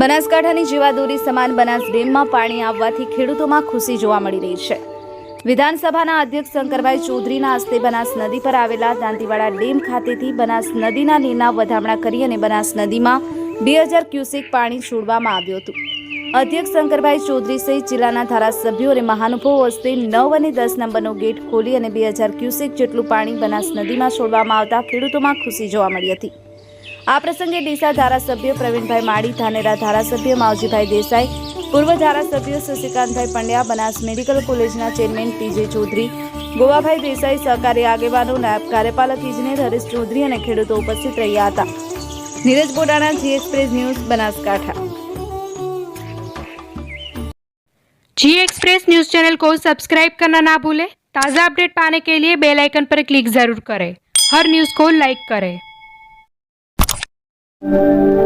બનાસકાંઠાની જીવાદોરી સમાન બનાસ ડેમમાં પાણી આવવાથી ખેડૂતોમાં ખુશી જોવા મળી રહી છે. વિધાનસભાના અધ્યક્ષ શંકરભાઈ ચૌધરીના હસ્તે બનાસ નદી પર આવેલા દાંતીવાડા ડેમ ખાતેથી બનાસ નદીના નીરના વધામણા કરી અને બનાસ નદીમાં બે હજાર ક્યુસેક પાણી છોડવામાં આવ્યું હતું. અધ્યક્ષ શંકરભાઈ ચૌધરી સહિત જિલ્લાના ધારાસભ્યો અને મહાનુભાવો હસ્તે નવ અને દસ નંબરનો ગેટ ખોલી અને બે હજાર ક્યુસેક જેટલું પાણી બનાસ નદીમાં છોડવામાં આવતા ખેડૂતોમાં ખુશી જોવા મળી હતી. આ પ્રસંગે ડીસા ધારાસભ્ય પ્રવીણભાઈ માળી ધાનેરા ધારાસભ્ય માવજીભાઈ દેસાઈ પૂર્વ ધારાસભ્ય શશિકાંતભાઈ પંડ્યા બનાસ મેડિકલ કોલેજના ચેરમેન પીજે ચૌધરી ગોવાભાઈ દેસાઈ સહકારી આગેવાનો નાયબ કાર્યપાલક ઇજનેર હરીશ ચૌધરી અને ખેડૂતો ઉપસ્થિત રહ્યા હતા Neeraj Bodana Zee Express News Banaskantha Zee Express News channel को सब्सक्राइब करना ना भूलें ताज़ा अपडेट पाने के लिए बेल आइकन पर क्लिक ज़रूर करें हर न्यूज़ को लाइक करें you.